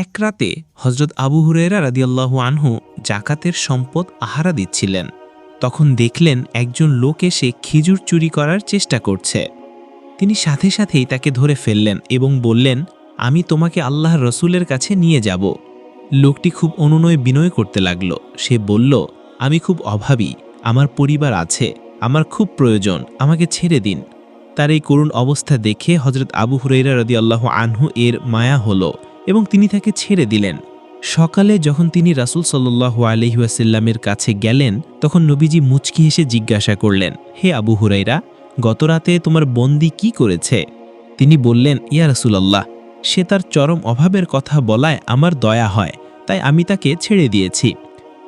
এক রাতে হজরত আবু হুরেরা রাদিয়াল্লাহু আনহু জাকাতের সম্পদ আহারা দিচ্ছিলেন। তখন দেখলেন একজন লোক এসে খিজুর চুরি করার চেষ্টা করছে। তিনি সাথে সাথেই তাকে ধরে ফেললেন এবং বললেন, আমি তোমাকে আল্লাহর রসুলের কাছে নিয়ে যাব। লোকটি খুব অনুনয় বিনয় করতে লাগল। সে বলল, আমি খুব অভাবী, আমার পরিবার আছে, আমার খুব প্রয়োজন, আমাকে ছেড়ে দিন। তার এই করুণ অবস্থা দেখে হজরত আবু হুরাইরা রদি আল্লাহ আনহু এর মায়া হলো। এবং তিনি তাকে ছেড়ে দিলেন। সকালে যখন তিনি রাসুল সাল্লু আলহিউসাল্লামের কাছে গেলেন, তখন নবীজি মুচকি হেসে জিজ্ঞাসা করলেন, হে আবু হুরাইরা গতরাতে তোমার বন্দি কি করেছে? তিনি বললেন, ইয়া রাসুলাল্লাহ, সে তার চরম অভাবের কথা বলায় আমার দয়া হয়, তাই আমি তাকে ছেড়ে দিয়েছি।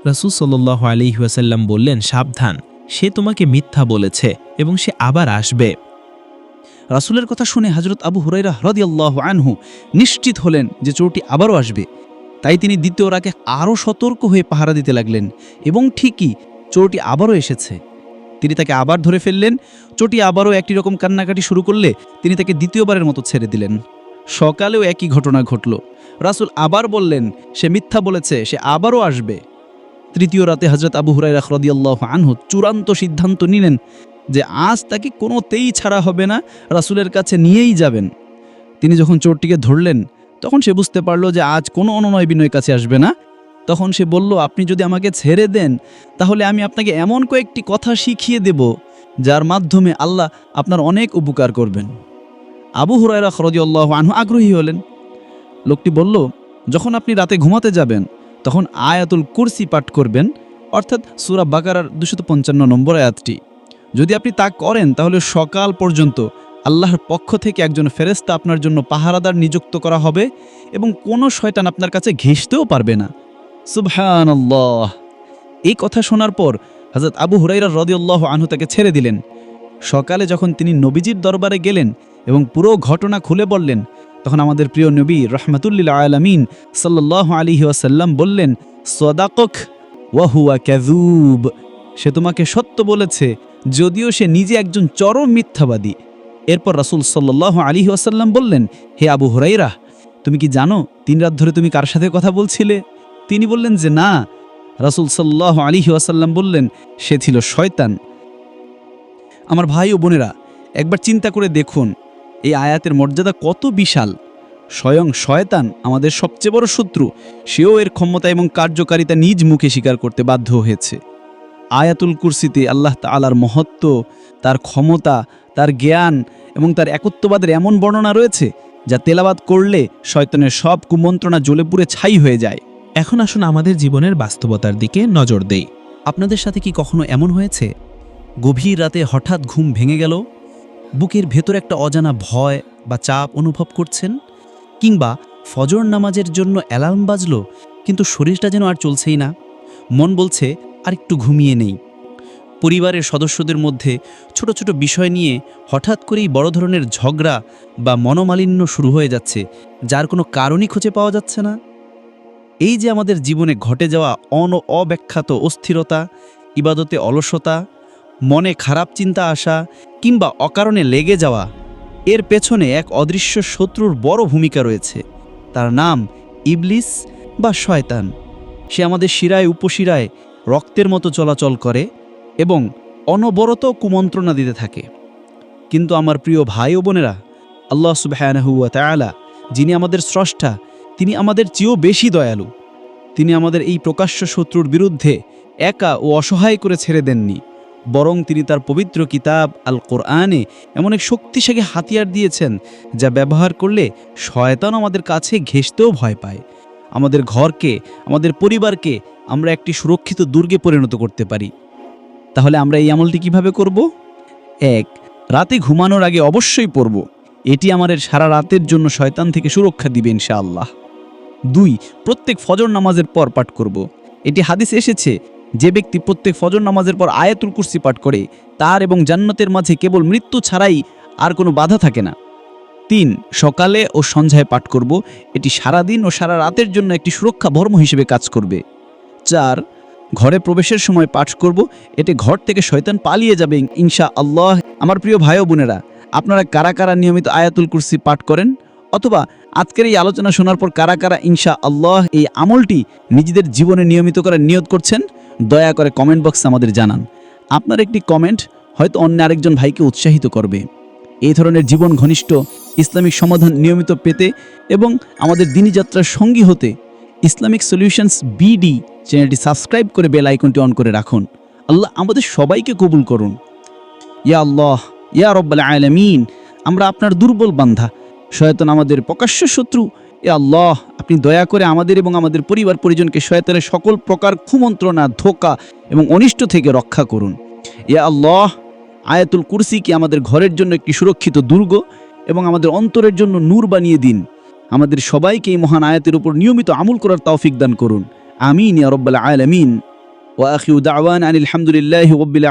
রাসুল সাল্লাহ আলহিহাসাল্লাম বললেন, সাবধান, সে তোমাকে মিথ্যা বলেছে এবং সে আবার আসবে। রাসূলের কথা শুনে হজরত আবু হুরাইরা হরদিয়াল্লাহ আনহু নিশ্চিত হলেন যে চোরটি আবারও আসবে। তাই তিনি দ্বিতীয় রাগে আরও সতর্ক হয়ে পাহারা দিতে লাগলেন এবং ঠিকই চোরটি আবারও এসেছে। তিনি তাকে আবার ধরে ফেললেন। চোরটি আবারও একই রকম কান্নাকাটি শুরু করলে তিনি তাকে দ্বিতীয়বারের মতো ছেড়ে দিলেন। সকালেও একই ঘটনা ঘটল। রাসূল আবার বললেন, সে মিথ্যা বলেছে, সে আবারও আসবে। তৃতীয় রাতে হজরত আবু হুরাইরা হরদিয়াল্লাহ আনহু চূড়ান্ত সিদ্ধান্ত নিলেন যে আজ তাকে কোনোতেই ছাড়া হবে না, রাসূলের কাছে নিয়েই যাবেন। তিনি যখন চোরটিকে ধরলেন, তখন সে বুঝতে পারল যে আজ কোনো অননয় বিনয় কাছে আসবে না। তখন সে বলল, আপনি যদি আমাকে ছেড়ে দেন, তাহলে আমি আপনাকে এমন কয়েকটি কথা শিখিয়ে দেব, যার মাধ্যমে আল্লাহ আপনার অনেক উপকার করবেন। আবু হুরায়রা খরদিউল্লাহ আনহু আগ্রহী হলেন। লোকটি বলল, যখন আপনি রাতে ঘুমাতে যাবেন, তখন আয়াতুল কুরসি পাঠ করবেন, অর্থাৎ সুরা বাকারার দুশত পঞ্চান্ন নম্বর আয়াতটি। যদি আপনি তা করেন, তাহলে সকাল পর্যন্ত আল্লাহর পক্ষ থেকে একজন ফেরেস্তা আপনার জন্য পাহারাদার নিযুক্ত করা হবে এবং কোনো শয়তান আপনার কাছে ঘেঁষতেও পারবে না। সুবহানাল্লাহ। এই কথা শোনার পর হজরত আবু হুরাইরা রদিউল্লাহ আনহু তাকে ছেড়ে দিলেন। সকালে যখন তিনি নবীজির দরবারে গেলেন এবং পুরো ঘটনা খুলে বললেন, তখন আমাদের প্রিয় নবী রহমতুল্লিল আলমিন সাল্লাহ আলী ওয়াসাল্লাম বললেন, সদাকক ওয়াহুয়া ক্যাজুব সে তোমাকে সত্য বলেছে, যদিও সে নিজে একজন চরম মিথ্যাবাদী। এরপর রাসুল সাল্লাহ আলী ওয়াসাল্লাম বললেন, হে আবু হুরাইরা তুমি কি জানো তিন রাত ধরে তুমি কার সাথে কথা বলছিলে? তিনি বললেন যে, না। রাসুল সাল্লাহ আলী ওয়াসাল্লাম বললেন, সে ছিল শয়তান। আমার ভাই ও বোনেরা, একবার চিন্তা করে দেখুন, এই আয়াতের মর্যাদা কত বিশাল। স্বয়ং শয়তান আমাদের সবচেয়ে বড় শত্রু, সেও এর ক্ষমতা এবং কার্যকারিতা নিজ মুখে স্বীকার করতে বাধ্য হয়েছে। আয়াতুল কুরসিতে আল্লাহ তালার মহত্ব, তার ক্ষমতা, তার জ্ঞান এবং তার একত্ববাদের এমন বর্ণনা রয়েছে যা তেলাবাদ করলে শয়তানের সব কুমন্ত্রণা জ্বলে পুড়ে ছাই হয়ে যায়। এখন আসুন আমাদের জীবনের বাস্তবতার দিকে নজর দেই। আপনাদের সাথে কি কখনো এমন হয়েছে? গভীর রাতে হঠাৎ ঘুম ভেঙে গেল? বুকের ভেতর একটা অজানা ভয় বা চাপ অনুভব করছেন? কিংবা ফজর নামাজের জন্য অ্যালার্ম বাজলো, কিন্তু শরীরটা যেন আর চলছেই না? মন বলছে আর একটু ঘুমিয়ে নেই। পরিবারের সদস্যদের মধ্যে ছোট ছোট বিষয় নিয়ে হঠাৎ করেই বড় ধরনের ঝগড়া বা মনোমালিন্য শুরু হয়ে যাচ্ছে, যার কোনো কারণই খুঁজে পাওয়া যাচ্ছে না। এই যে আমাদের জীবনে ঘটে যাওয়া অন অব্যাখ্যাত অস্থিরতা, ইবাদতে অলসতা, মনে খারাপ চিন্তা আসা কিংবা অকারণে লেগে যাওয়া, এর পেছনে এক অদৃশ্য শত্রুর বড় ভূমিকা রয়েছে। তার নাম ইবলিস বা শয়তান। সে আমাদের শিরায়, উপশিরায় রক্তের মতো চলাচল করে এবং অনবরত কুমন্ত্রণা দিতে থাকে। কিন্তু আমার প্রিয় ভাই ও বোনেরা, আল্লাহ সুবাহানহুয়া যিনি আমাদের স্রষ্টা, তিনি আমাদের চেয়েও বেশি দয়ালু। তিনি আমাদের এই প্রকাশ্য শত্রুর বিরুদ্ধে একা ও অসহায় করে ছেড়ে দেননি, বরং তিনি তার পবিত্র কিতাব আল কোরআনে এমন এক শক্তিশালী হাতিয়ার দিয়েছেন, যা ব্যবহার করলে শয়তান আমাদের কাছে ঘেঁষতেও ভয় পায়। আমাদের ঘরকে, আমাদের পরিবারকে আমরা একটি সুরক্ষিত দুর্গে পরিণত করতে পারি। তাহলে আমরা এই আমলটি কীভাবে করব? এক, রাতে ঘুমানোর আগে অবশ্যই পড়ব। এটি আমাদের সারা রাতের জন্য শয়তান থেকে সুরক্ষা দিবে ইনশাআল্লাহ। দুই, প্রত্যেক ফজর নামাজের পর পাঠ করব। এটি হাদিস এসেছে, যে ব্যক্তি প্রত্যেক ফজর নামাজের পর আয়াতুল কুর্সি পাঠ করে, তার এবং জান্নাতের মাঝে কেবল মৃত্যু ছাড়াই আর কোনো বাধা থাকে না। তিন, সকালে ও সন্ধ্যায় পাঠ করব। এটি সারা দিন ও সারা রাতের জন্য একটি সুরক্ষা ভর্ম হিসেবে কাজ করবে। চার, ঘরে প্রবেশের সময় পাঠ করব, এতে ঘর থেকে শয়তান পালিয়ে যাবে ইনশা আল্লাহ আমার প্রিয় ভাই ও বোনেরা, আপনারা কারা কারা নিয়মিত আয়াতুল কুরসি পাঠ করেন? অথবা আজকের এই আলোচনা শোনার পর কারা কারা ইনশা আল্লাহ এই আমলটি নিজেদের জীবনে নিয়মিত করার নিয়ত করছেন, দয়া করে কমেন্ট বক্সে আমাদের জানান। আপনার একটি কমেন্ট হয়তো অন্য আরেকজন ভাইকে উৎসাহিত করবে। এই ধরনের জীবন ঘনিষ্ঠ ইসলামিক সমাধান নিয়মিত পেতে এবং আমাদের দিনী যাত্রার সঙ্গী হতে ইসলামিক সলিউশনস বিডি চ্যানেলটি সাবস্ক্রাইব করে বেল আইকনটি অন করে রাখুন। আল্লাহ আমাদের সবাইকে কবুল করুন। ইয়া আল্লাহ, ইয়া রব্বাল আলামিন, আমরা আপনার দুর্বল বান্ধা শয়তান আমাদের প্রকাশ্য শত্রু। এ আল্লাহ, আপনি দয়া করে আমাদের এবং আমাদের পরিবার পরিজনকে শয়তানের সকল প্রকার কুমন্ত্রণা, ধোকা এবং অনিষ্ট থেকে রক্ষা করুন। ইয়া আল্লাহ, আয়াতুল কুরসিকে আমাদের ঘরের জন্য একটি সুরক্ষিত দুর্গ এবং আমাদের অন্তরের জন্য নূর বানিয়ে দিন। আমাদের সবাইকে এই মহান আয়াতের উপর নিয়মিত আমল করার তৌফিক দান করুন। আমিন ইয়া রব্বাল আলামিন। ওয়া আখিউ দাওয়ান আনিল হামদুলিল্লাহি রব্বিল